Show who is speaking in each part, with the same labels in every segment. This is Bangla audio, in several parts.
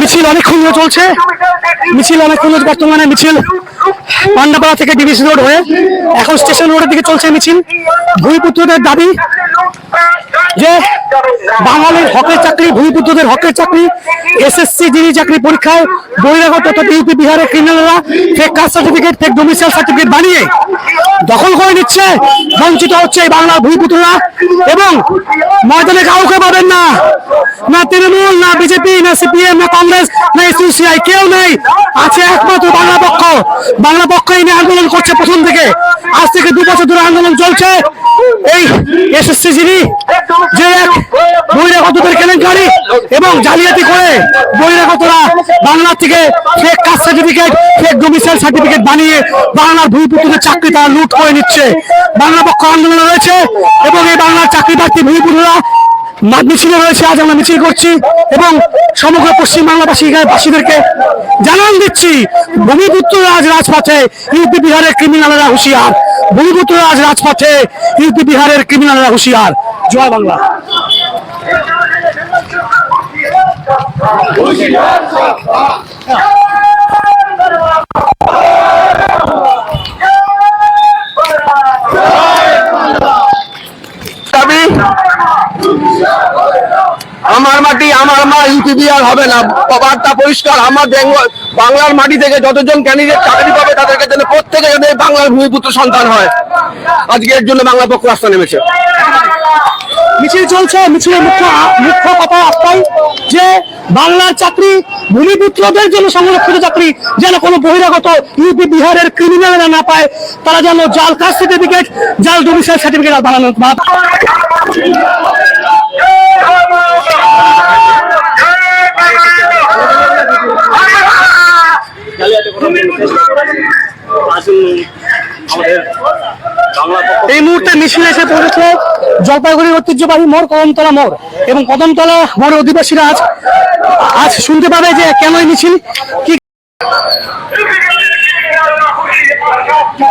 Speaker 1: মিছিল অনেকক্ষণ চলছে। মিছিল অনেকক্ষণ বর্তমানে মিছিল। পান্ডাপাড়া থেকে ডিভিসি রোড হয়ে এখন স্টেশন রোডের দিকে চলছে মিছিল। ভূমিপুত্রদের দাবি যে বাঙালির হকের চাকরি ভূমিপুত্রদের হকের চাকরি এসএসসি যিনি চাকরি পরীক্ষায় বহিরাগত তথা ইউপি বিহারের ক্রিমিনালরা fake caste certificate fake domicile certificate বানিয়ে দখল করে নিচ্ছে, বঞ্চিত হচ্ছে এই বাংলার ভূমিপুত্ররা এবং ময়দানে কাউকে পাবেন না। না তৃণমূল, না বিজেপি, না সিপিএম না কংগ্রেস, না এসইউসিআই কেউ নেই। আছে একমাত্র বাংলা পক্ষ এই নিয়ে আন্দোলন করছে প্রথম থেকে। আজ থেকে দু বছর ধরে আন্দোলন চলছে। এই এসএসসি জিডি যে এক বহিরাগতদের কেলেঙ্কারি এবং জালিয়াতি করে বহিরাগতরা বাংলা থেকে fake caste certificate fake domicile certificate বানিয়ে বাংলার ভূমিপুত্রদের চাকরি তারা লুট করে নিচ্ছে। বাংলা পক্ষ আন্দোলন রয়েছে এবং এই বাংলার চাকরি প্রার্থী ভূমিপুত্ররা মিছিলে রয়েছে, আজ আমরা মিছিল করছি এবং সমগ্র পশ্চিম বাংলাবাসী বাসীদেরকে জানান দিচ্ছি, ভূমিপুত্র রাজ রাজপথে ইউপি বিহারের ক্রিমিনালরা হুঁশিয়ার। ভূমিপুত্র রাজ রাজপথে ইউপি বিহারের ক্রিমিনালরা হুঁশিয়ার। জয় বাংলা।
Speaker 2: আমার মা ইউপি আর হবে না। বার্তা পরিষ্কার। আমার বাংলার মাটি থেকে যতজন ক্যান্ডিডেট চাকরি পাবে তাদেরকে যেন প্রত্যেকে যেন বাংলার ভূমিপুত্র সন্তান হয়। আজকে এর জন্য বাংলা পক্ষ রাস্তা নেমেছে।
Speaker 1: মিছিল চলছে। মিছিলের মুখ্য মুখ্য কথা একটাই যে বাংলার চাকরি ভূমিপুত্রদের জন্য সংরক্ষিত চাকরি যেন কোনো বহিরাগত ইউপি, বিহারের ক্রিমিনালরা না পায়, তারা যেন জাল কাস্ট সার্টিফিকেট জাল ডোমিসাইল সার্টিফিকেট বানানো এই মুহূর্তে মিছিল এসে পৌঁছেছে জলপাইগুড়ির ঐতিহ্যবাহী মোড়, কদমতলা মোড় এবং কদমতলা মোড়ের অধিবাসীরা আজ আজ শুনতে পাবে যে কেন এই মিছিল, কি
Speaker 3: Yuppi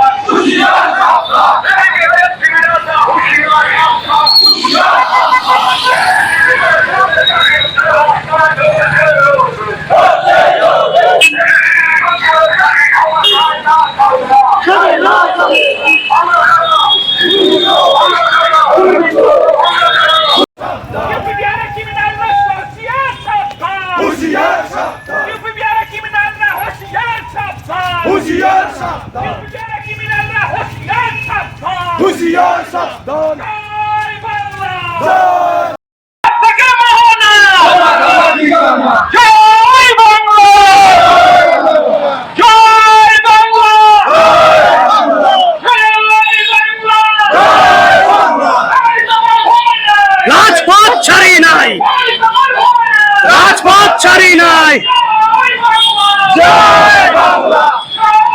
Speaker 3: জয় তোমার ভূমিকা!
Speaker 1: রাজপথ ছাড়ি নাই রাজপথ ছাড়ি নাই
Speaker 3: বাংলা!
Speaker 4: Jai Bangla,
Speaker 3: জয়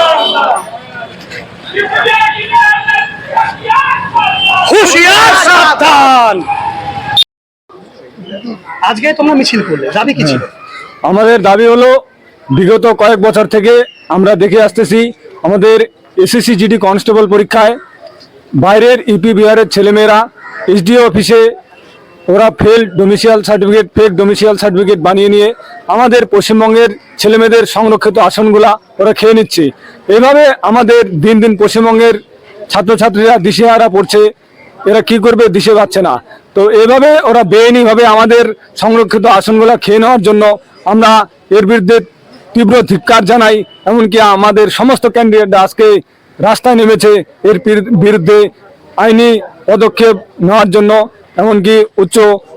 Speaker 3: Bangla! Yuppi Bihar kriminalına hoşiyar şaptan!
Speaker 1: হুশিয়ার সাবধান আজকে তোমরা মিছিল করলে যাবে কি ছিল?
Speaker 5: আমাদের দাবি হলো, বিগত কয়েক বছর থেকে আমরা দেখে আসতেছি, আমাদের এসএসসি জিডি কনস্টেবল পরীক্ষায় বাইরের ইউপি বিহারের ছেলেমেয়েরা এসডিও অফিসে ওরা fake domicile certificate fake domicile certificate বানিয়ে নিয়ে আমাদের পশ্চিমবঙ্গের ছেলেমেয়েদের সংরক্ষিত আসনগুলা ওরা খেয়ে নিচ্ছে। এভাবে আমাদের দিন দিন পশ্চিমবঙ্গের ছাত্রছাত্রীরা দিশেহারা পড়ছে এরা কি করবে দিশে পাচ্ছে না। তো এভাবে ওরা বেআইনিভাবে আমাদের সংরক্ষিত আসনগুলো খেয়ে নেওয়ার জন্য আমরা এর বিরুদ্ধে তীব্র ধিক্কার জানাই এমনকি আমাদের সমস্ত ক্যান্ডিডেট আজকে রাস্তায় নেমেছে এর বিরুদ্ধে আইনি পদক্ষেপ নেওয়ার জন্য এমনকি উচ্চ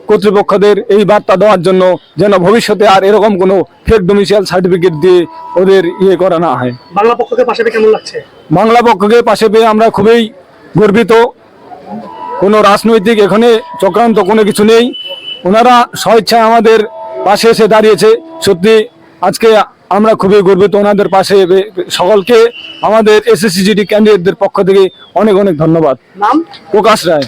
Speaker 5: কর্তৃপক্ষদের এই বার্তা দেওয়ার জন্য যেন ভবিষ্যতে আর এরকম কোনো ফেক ডোমিসিয়াল সার্টিফিকেট দিয়ে ওদের ইয়ে করা না হয়।
Speaker 1: বাংলা পক্ষকে পাশে পেয়ে কেমন লাগছে?
Speaker 5: বাংলা পক্ষকে পাশে পেয়ে আমরা খুবই গর্বিত। কোনো রাজনৈতিক এখানে চক্রান্ত কোনো কিছু নেই। ওনারা স্বেচ্ছায় আমাদের পাশে এসে দাঁড়িয়েছে। সত্যি আজকে আমরা খুবই গর্বিত ওনাদের পাশে। সকলকে। আমাদের এসএসসি জিডি ক্যান্ডিডেটদের পক্ষ থেকে অনেক অনেক ধন্যবাদ।
Speaker 1: নাম?
Speaker 5: প্রকাশ রায়।